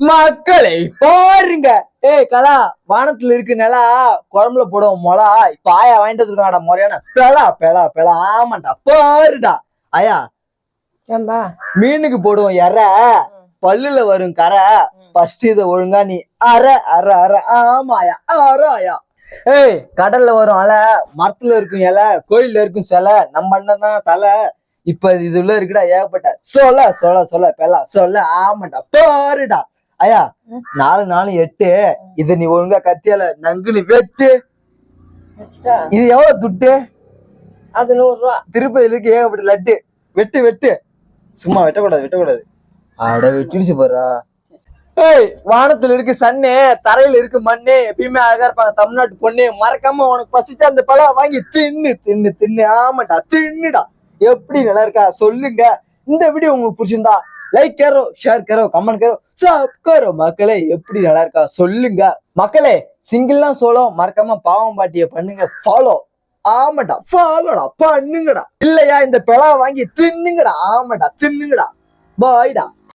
மக்களை பாருங்க. ஏய் கலா வானத்துல இருக்கு நிலா குழம்புல போடுவோம் மொளா இப்ப ஆயா வாங்கிட்டு வந்துருக்காடா முறையான பெலா பெலா பெலா ஆமாண்டா பாருடா. ஏன்பா? மீனுக்கு போடுவோம் எற பல்லுல வரும் கரை ஃபர்ஸ்ட் இதை ஒழுங்கா நீ அர அர அர ஆமாயா அர ஆயா. ஏய் கடல்ல வரும் அலை மரத்துல இருக்கும் இலை கோயில்ல இருக்கும் சிலை நம்ம அண்ணன் தான் தலை. இப்ப இது உள்ள இருக்குடா ஏகப்பட்ட. சொல்ல சொல்ல சொல்ல பெலா சொல்ல ஆமாண்டா பாருடா. ஐயா நாலு நாலு எட்டு. இத நீ ஒழுங்கா கத்தியால நங்குனு வெட்டு? இது எவ்வளவு துட்டு? அது நூறு ரூபா. திருப்பதியில இருக்கு ஏகப்பட்ட லட்டு. வெட்டு வெட்டு. சும்மா வெட்டக்கூடாது வெட்டக்கூடாது. அட வெட்டிடுச்சு பாரா ஏய் வானத்துல இருக்கு சன்னு தரையில இருக்கு மண்ணு எப்பயுமே அழகா இருப்பாங்க. தமிழ்நாட்டு பொண்ணு மறக்காம உனக்கு பசிச்சா அந்த பழம் வாங்கி தின்னு தின்னு தின்னு. ஆமாடா தின்னுடா. எப்படி நல்லா இருக்கா? சொல்லுங்க. இந்த வீடியோ உங்களுக்கு பிடிச்சிருந்தா லைக் கேரோ ஷேர் கேரோ கமெண்ட் கேரோ சப் கேரோ. மக்களே எப்படி நல்லா இருக்கா சொல்லுங்க. மக்களே சிங்கிள்லாம் சோலோ மறக்காம பாவம் பாட்டிய பண்ணுங்க. ஃபாலோ ஆமாடா ஃபாலோடா பண்ணுங்கடா. இல்லையா இந்த பிளா வாங்கி தின்னுங்கடா. ஆமாடா தின்னுங்கடா. பாய்டா